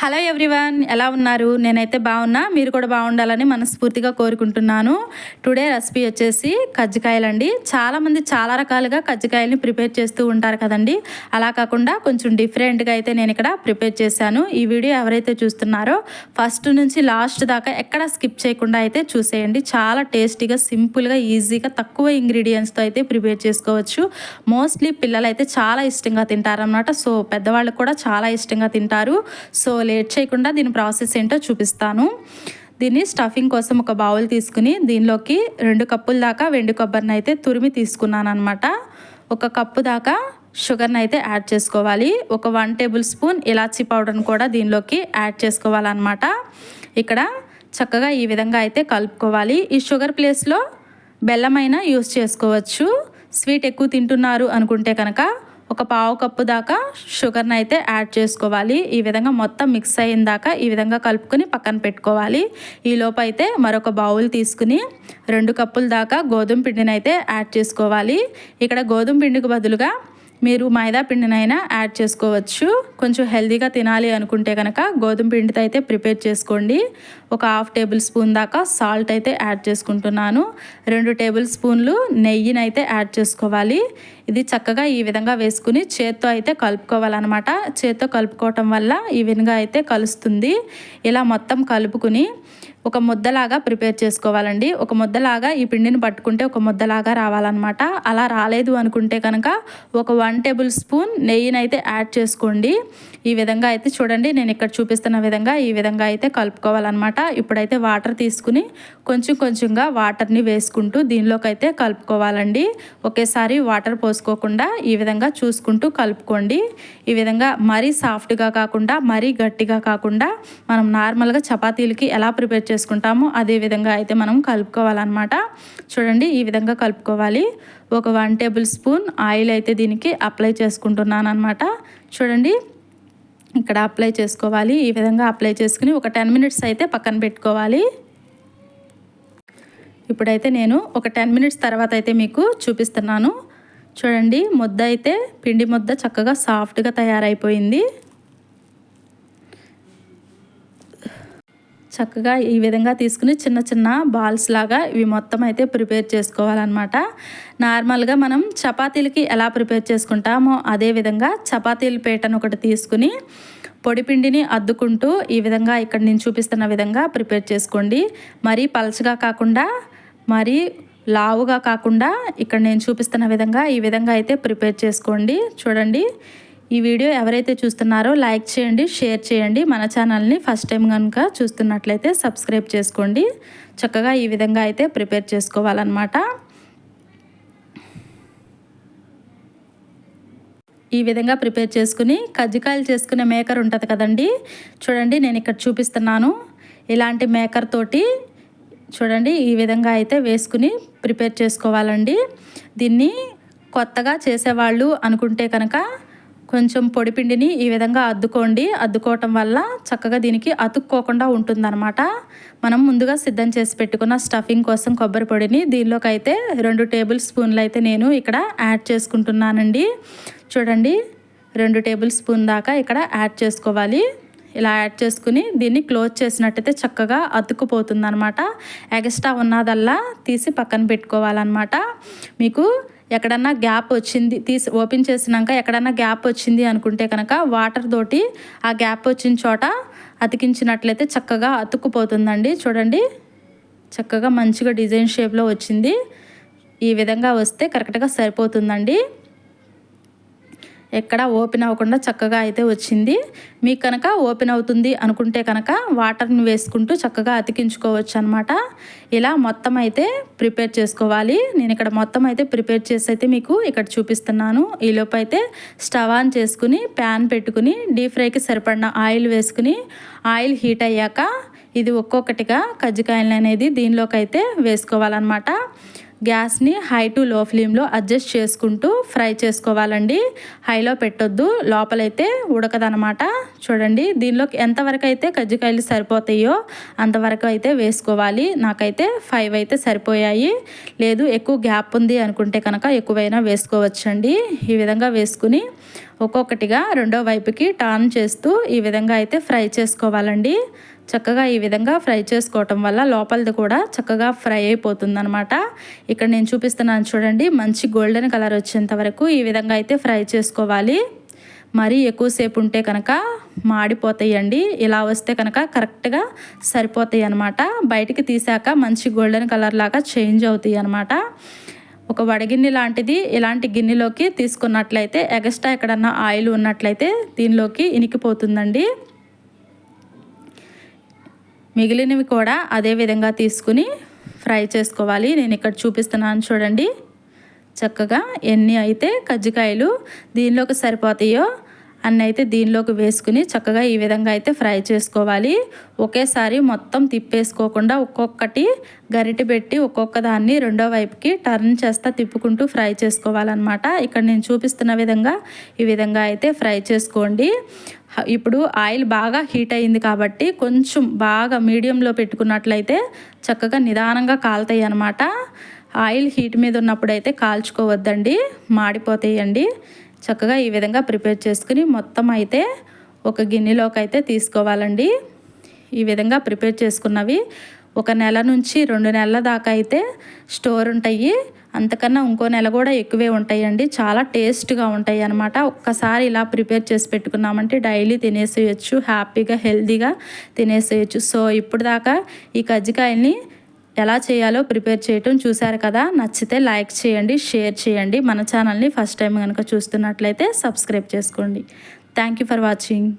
Hello everyone ఎలా ఉన్నారు? నేనైతే బాగున్నా మీరు కూడా బాగుండాలని మనస్ఫూర్తిగా కోరుకుంటున్నాను. టుడే రెసిపీ వచ్చేసి కజ్జికాయలండి. చాలామంది చాలా రకాలుగా కజ్జికాయలని ప్రిపేర్ చేస్తూ ఉంటారు కదండి. అలా కాకుండా కొంచెం డిఫరెంట్గా అయితే నేను ఇక్కడ ప్రిపేర్ చేశాను. ఈ వీడియో ఎవరైతే చూస్తున్నారో ఫస్ట్ నుంచి లాస్ట్ దాకా ఎక్కడ స్కిప్ చేయకుండా అయితే చూసేయండి. చాలా టేస్టీగా సింపుల్గా ఈజీగా తక్కువ ఇంగ్రీడియంట్స్తో అయితే ప్రిపేర్ చేసుకోవచ్చు. మోస్ట్లీ పిల్లలు అయితే చాలా ఇష్టంగా తింటారనమాట సో పెద్దవాళ్ళు కూడా చాలా ఇష్టంగా తింటారు. సో లేట్ చేయకుండా దీని ప్రాసెస్ ఏంటో చూపిస్తాను. దీన్ని స్టఫింగ్ కోసం ఒక బౌల్ తీసుకుని దీనిలోకి రెండు కప్పుల దాకా వెండి కొబ్బరిని అయితే తురిమి తీసుకున్నాను అనమాట ఒక కప్పు దాకా షుగర్ని అయితే యాడ్ చేసుకోవాలి. ఒక వన్ టేబుల్ స్పూన్ ఇలాచీ పౌడర్ని కూడా దీనిలోకి యాడ్ చేసుకోవాలన్నమాట. ఇక్కడ చక్కగా ఈ విధంగా అయితే కలుపుకోవాలి. ఈ షుగర్ ప్లేస్లో బెల్లమైనా యూస్ చేసుకోవచ్చు. స్వీట్ ఎక్కువ తింటున్నారు అనుకుంటే కనుక ఒక పావు కప్పు దాకా షుగర్ని అయితే యాడ్ చేసుకోవాలి. ఈ విధంగా మొత్తం మిక్స్ అయిన దాకా ఈ విధంగా కలుపుకొని పక్కన పెట్టుకోవాలి. ఈ లోపైతే అయితే మరొక బౌల్ తీసుకుని రెండు కప్పుల దాకా గోధుమ పిండిని అయితే యాడ్ చేసుకోవాలి. ఇక్కడ గోధుమ పిండికి బదులుగా మీరు మైదా పిండినైనా యాడ్ చేసుకోవచ్చు. కొంచెం హెల్దీగా తినాలి అనుకుంటే కనుక గోధుమ పిండితో అయితే ప్రిపేర్ చేసుకోండి. ఒక హాఫ్ టేబుల్ స్పూన్ దాకా సాల్ట్ అయితే యాడ్ చేసుకుంటున్నాను. రెండు టేబుల్ స్పూన్లు నెయ్యిని అయితే యాడ్ చేసుకోవాలి. ఇది చక్కగా ఈ విధంగా వేసుకుని చేత్తో అయితే కలుపుకోవాలన్నమాట. చేత్తో కలుపుకోవటం వల్ల ఈ విధంగా అయితే కలుస్తుంది. ఇలా మొత్తం కలుపుకుని ఒక ముద్దలాగా ప్రిపేర్ చేసుకోవాలండి. ఒక ముద్దలాగా ఈ పిండిని పట్టుకుంటే ఒక ముద్దలాగా రావాలన్నమాట. అలా రాలేదు అనుకుంటే కనుక ఒక వన్ టేబుల్ స్పూన్ నెయ్యిని అయితే యాడ్ చేసుకోండి. ఈ విధంగా అయితే చూడండి నేను ఇక్కడ చూపిస్తున్న విధంగా ఈ విధంగా అయితే కలుపుకోవాలన్నమాట. ఇప్పుడైతే వాటర్ తీసుకుని కొంచెం కొంచెంగా వాటర్ని వేసుకుంటూ దీనిలోకి అయితే కలుపుకోవాలండి. ఒకేసారి వాటర్ పో పోసుకోకుండా ఈ విధంగా చూసుకుంటూ కలుపుకోండి. ఈ విధంగా మరీ సాఫ్ట్గా కాకుండా మరీ గట్టిగా కాకుండా మనం నార్మల్గా చపాతీలకి ఎలా ప్రిపేర్ చేసుకుంటామో అదే విధంగా అయితే మనం కలుపుకోవాలన్నమాట. చూడండి ఈ విధంగా కలుపుకోవాలి. ఒక వన్ టేబుల్ స్పూన్ ఆయిల్ అయితే దీనికి అప్లై చేసుకుంటున్నాను అనమాట చూడండి ఇక్కడ అప్లై చేసుకోవాలి. ఈ విధంగా అప్లై చేసుకుని ఒక టెన్ మినిట్స్ అయితే పక్కన పెట్టుకోవాలి. ఇప్పుడైతే నేను ఒక టెన్ మినిట్స్ తర్వాత అయితే మీకు చూపిస్తున్నాను. చూడండి ముద్ద అయితే పిండి ముద్ద చక్కగా సాఫ్ట్గా తయారైపోయింది. చక్కగా ఈ విధంగా తీసుకుని చిన్న చిన్న బాల్స్ లాగా ఇవి మొత్తం అయితే ప్రిపేర్ చేసుకోవాలన్నమాట. నార్మల్గా మనం చపాతీలకి ఎలా ప్రిపేర్ చేసుకుంటామో అదే విధంగా చపాతీల పేటను ఒకటి తీసుకుని పొడిపిండిని అద్దుకుంటూ ఈ విధంగా ఇక్కడ నేను చూపిస్తున్న విధంగా ప్రిపేర్ చేసుకోండి. మరీ పలచగా కాకుండా మరీ లావుగా కాకుండా ఇక్కడ నేను చూపిస్తున్న విధంగా ఈ విధంగా అయితే ప్రిపేర్ చేసుకోండి. చూడండి ఈ వీడియో ఎవరైతే చూస్తున్నారో లైక్ చేయండి షేర్ చేయండి. మన ఛానల్ని ఫస్ట్ టైం కనుక చూస్తున్నట్లయితే సబ్స్క్రైబ్ చేసుకోండి. చక్కగా ఈ విధంగా అయితే ప్రిపేర్ చేసుకోవాలన్నమాట. ఈ విధంగా ప్రిపేర్ చేసుకుని కజ్జికాయలు చేసుకునే మేకర్ ఉంటుంది కదండి. చూడండి నేను ఇక్కడ చూపిస్తున్నాను. ఇలాంటి మేకర్ తోటి చూడండి ఈ విధంగా అయితే వేసుకుని ప్రిపేర్ చేసుకోవాలండి. దీన్ని కొత్తగా చేసేవాళ్ళు అనుకుంటే కనుక కొంచెం పొడిపిండిని ఈ విధంగా అద్దుకోండి. అద్దుకోవటం వల్ల చక్కగా దీనికి అతుక్కోకుండా ఉంటుందన్నమాట. మనం ముందుగా సిద్ధం చేసి పెట్టుకున్న స్టఫింగ్ కోసం కొబ్బరి పొడిని దీనిలోకి అయితే రెండు టేబుల్ స్పూన్లు అయితే నేను ఇక్కడ యాడ్ చేసుకుంటున్నానండి. చూడండి రెండు టేబుల్ స్పూన్ దాకా ఇక్కడ యాడ్ చేసుకోవాలి. ఇలా యాడ్ చేసుకుని దీన్ని క్లోజ్ చేసినట్టయితే చక్కగా అతుక్కుపోతుంది అనమాట ఎక్స్ట్రా ఉన్నదల్లా తీసి పక్కన పెట్టుకోవాలన్నమాట. మీకు ఎక్కడన్నా గ్యాప్ వచ్చింది తీసి ఓపెన్ చేసినాక ఎక్కడన్నా గ్యాప్ వచ్చింది అనుకుంటే కనుక వాటర్ తోటి ఆ గ్యాప్ వచ్చిన చోట అతికించినట్లయితే చక్కగా అతుక్కుపోతుందండి. చూడండి చక్కగా మంచిగా డిజైన్ షేప్లో వచ్చింది. ఈ విధంగా వస్తే కరెక్ట్గా సరిపోతుందండి. ఎక్కడ ఓపెన్ అవ్వకుండా చక్కగా అయితే వచ్చింది. మీకు కనుక ఓపెన్ అవుతుంది అనుకుంటే కనుక వాటర్ని వేసుకుంటూ చక్కగా అతికించుకోవచ్చు అనమాట ఇలా మొత్తం అయితే ప్రిపేర్ చేసుకోవాలి. నేను ఇక్కడ మొత్తం అయితే ప్రిపేర్ చేసి అయితే మీకు ఇక్కడ చూపిస్తున్నాను. ఈలోపు అయితే స్టవ్ ఆన్ చేసుకుని ప్యాన్ పెట్టుకుని డీప్ ఫ్రైకి సరిపడిన ఆయిల్ వేసుకుని ఆయిల్ హీట్ అయ్యాక ఇది ఒక్కొక్కటిగా కజ్జికాయలు అనేది దీనిలోకి అయితే వేసుకోవాలన్నమాట. గ్యాస్ని హై టు లో ఫ్లేమ్లో అడ్జస్ట్ చేసుకుంటూ ఫ్రై చేసుకోవాలండి. హైలో పెట్టొద్దు లోపలైతే ఉడకదనమాట చూడండి దీనిలోకి ఎంతవరకు అయితే కజ్జికాయలు సరిపోతాయో అంతవరకు అయితే వేసుకోవాలి. నాకైతే ఫైవ్ అయితే సరిపోయాయి. లేదు ఎక్కువ గ్యాప్ ఉంది అనుకుంటే కనుక ఎక్కువైనా వేసుకోవచ్చండి. ఈ విధంగా వేసుకుని ఒక్కొక్కటిగా రెండో వైపుకి టర్న్ చేస్తూ ఈ విధంగా అయితే ఫ్రై చేసుకోవాలండి. చక్కగా ఈ విధంగా ఫ్రై చేసుకోవటం వల్ల లోపలిది కూడా చక్కగా ఫ్రై అయిపోతుంది అనమాట ఇక్కడ నేను చూపిస్తున్నాను చూడండి మంచి గోల్డెన్ కలర్ వచ్చేంత వరకు ఈ విధంగా అయితే ఫ్రై చేసుకోవాలి. మరీ ఎక్కువసేపు ఉంటే కనుక మాడిపోతాయండి. ఇలా వస్తే కనుక కరెక్ట్గా సరిపోతాయి అనమాట బయటికి తీసాక మంచి గోల్డెన్ కలర్ లాగా చేంజ్ అవుతాయి అనమాట ఒక వడగిన్నె లాంటిది ఇలాంటి గిన్నెలోకి తీసుకున్నట్లయితే ఎగస్ట్రా ఎక్కడన్నా ఆయిల్ ఉన్నట్లయితే దీనిలోకి ఇనికిపోతుందండి. మిగిలినవి కూడా అదే విధంగా తీసుకుని ఫ్రై చేసుకోవాలి. నేను ఇక్కడ చూపిస్తున్నాను చూడండి. చక్కగా ఎన్ని అయితే కజ్జికాయలు దీనిలోకి సరిపోతాయో అన్నీ అయితే దీనిలోకి వేసుకుని చక్కగా ఈ విధంగా అయితే ఫ్రై చేసుకోవాలి. ఒకేసారి మొత్తం తిప్పేసుకోకుండా ఒక్కొక్కటి గరిటె పెట్టి ఒక్కొక్క దాన్ని రెండో వైపుకి టర్న్ చేస్తా తిప్పుకుంటూ ఫ్రై చేసుకోవాలన్నమాట. ఇక్కడ నేను చూపిస్తున్న విధంగా ఈ విధంగా అయితే ఫ్రై చేసుకోండి. ఇప్పుడు ఆయిల్ బాగా హీట్ అయింది కాబట్టి కొంచెం బాగా మీడియంలో పెట్టుకున్నట్లయితే చక్కగా నిదానంగా కాలుతాయి అన్నమాట. ఆయిల్ హీట్ మీద ఉన్నప్పుడు అయితే కాల్చుకోవద్దండి మాడిపోతాయండి. చక్కగా ఈ విధంగా ప్రిపేర్ చేసుకుని మొత్తం అయితే ఒక గిన్నెలోకి అయితే తీసుకోవాలండి. ఈ విధంగా ప్రిపేర్ చేసుకున్నవి ఒక నెల నుంచి రెండు నెలల దాకా అయితే స్టోర్ ఉంటాయి. అంతకన్నా ఇంకో నెల కూడా ఎక్కువే ఉంటాయండి. చాలా టేస్ట్గా ఉంటాయి అనమాట ఒక్కసారి ఇలా ప్రిపేర్ చేసి పెట్టుకున్నామంటే డైలీ తినేసేయచ్చు. హ్యాపీగా హెల్తీగా తినేసేయచ్చు. సో ఇప్పుడు దాకా ఈ కజ్జికాయల్ని ఎలా చేయాలో ప్రిపేర్ చేయటం చూశారు కదా. నచ్చితే లైక్ చేయండి షేర్ చేయండి. మన ఛానల్ని ఫస్ట్ టైం కనుక చూస్తున్నట్లయితే సబ్స్క్రైబ్ చేసుకోండి. Thank you for watching.